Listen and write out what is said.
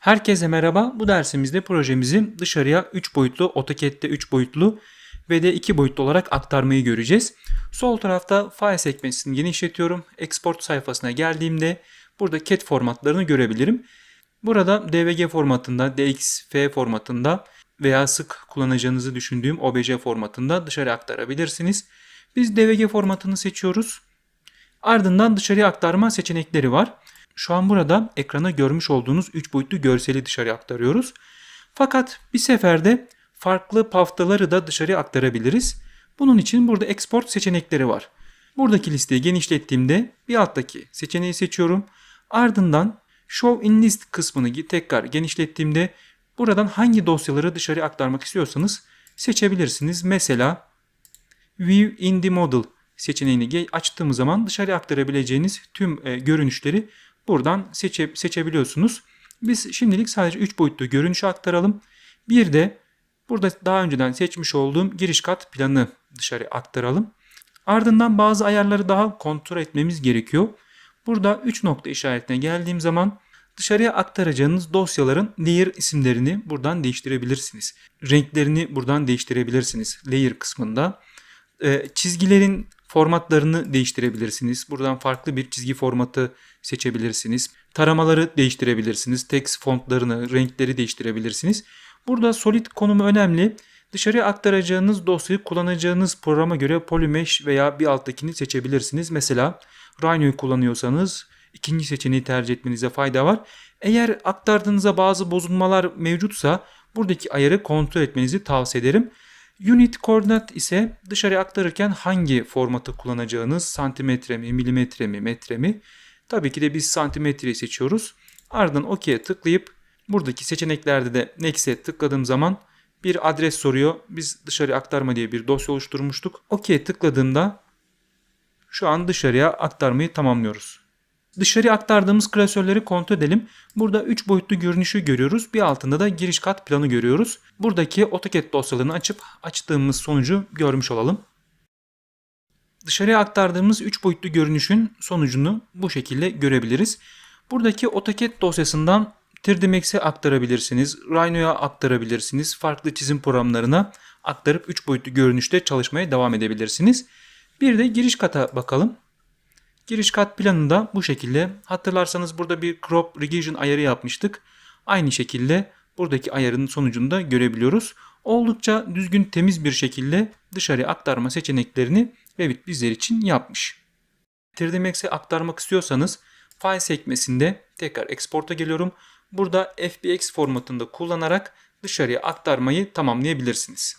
Herkese merhaba. Bu dersimizde projemizi dışarıya 3 boyutlu, AutoCAD'de 3 boyutlu ve de 2 boyutlu olarak aktarmayı göreceğiz. Sol tarafta file sekmesini genişletiyorum. Export sayfasına geldiğimde burada CAD formatlarını görebilirim. Burada DVG formatında, DXF formatında veya sık kullanacağınızı düşündüğüm OBJ formatında dışarı aktarabilirsiniz. Biz DVG formatını seçiyoruz. Ardından dışarıya aktarma seçenekleri var. Şu an burada ekrana görmüş olduğunuz 3 boyutlu görseli dışarıya aktarıyoruz. Fakat bir seferde farklı paftaları da dışarıya aktarabiliriz. Bunun için burada export seçenekleri var. Buradaki listeyi genişlettiğimde bir alttaki seçeneği seçiyorum. Ardından Show in List kısmını tekrar genişlettiğimde buradan hangi dosyaları dışarıya aktarmak istiyorsanız seçebilirsiniz. Mesela View in the Model seçeneğini açtığımız zaman dışarıya aktarabileceğiniz tüm e, görünüşleri buradan seçe, seçebiliyorsunuz. Biz şimdilik sadece 3 boyutlu görünüşü aktaralım. Bir de burada daha önceden seçmiş olduğum giriş kat planı dışarı aktaralım. Ardından bazı ayarları daha kontrol etmemiz gerekiyor. Burada 3 nokta işaretine geldiğim zaman dışarıya aktaracağınız dosyaların layer isimlerini buradan değiştirebilirsiniz. Renklerini buradan değiştirebilirsiniz layer kısmında. Ee, çizgilerin formatlarını değiştirebilirsiniz. Buradan farklı bir çizgi formatı seçebilirsiniz. Taramaları değiştirebilirsiniz. Text fontlarını, renkleri değiştirebilirsiniz. Burada solid konumu önemli. Dışarıya aktaracağınız dosyayı kullanacağınız programa göre Polymesh veya bir alttakini seçebilirsiniz. Mesela Rhino'yu kullanıyorsanız ikinci seçeneği tercih etmenize fayda var. Eğer aktardığınızda bazı bozulmalar mevcutsa buradaki ayarı kontrol etmenizi tavsiye ederim. Unit koordinat ise dışarıya aktarırken hangi formatı kullanacağınız santimetre mi, milimetre mi, metre mi? Tabii ki de biz santimetreyi seçiyoruz. Ardından OK'ye tıklayıp buradaki seçeneklerde de Next'e tıkladığım zaman bir adres soruyor. Biz dışarıya aktarma diye bir dosya oluşturmuştuk. OK'ye tıkladığımda şu an dışarıya aktarmayı tamamlıyoruz. Dışarıya aktardığımız klasörleri kontrol edelim. Burada 3 boyutlu görünüşü görüyoruz. Bir altında da giriş kat planı görüyoruz. Buradaki AutoCAD dosyalarını açıp açtığımız sonucu görmüş olalım. Dışarıya aktardığımız 3 boyutlu görünüşün sonucunu bu şekilde görebiliriz. Buradaki AutoCAD dosyasından 3D Max'e aktarabilirsiniz, Rhino'ya aktarabilirsiniz, farklı çizim programlarına aktarıp 3 boyutlu görünüşte çalışmaya devam edebilirsiniz. Bir de giriş kata bakalım. Giriş kat planında bu şekilde. Hatırlarsanız burada bir crop region ayarı yapmıştık. Aynı şekilde buradaki ayarın sonucunu da görebiliyoruz. Oldukça düzgün temiz bir şekilde dışarıya aktarma seçeneklerini Revit bizler için yapmış. 3D Max'e aktarmak istiyorsanız file sekmesinde tekrar export'a geliyorum. Burada FBX formatında kullanarak dışarıya aktarmayı tamamlayabilirsiniz.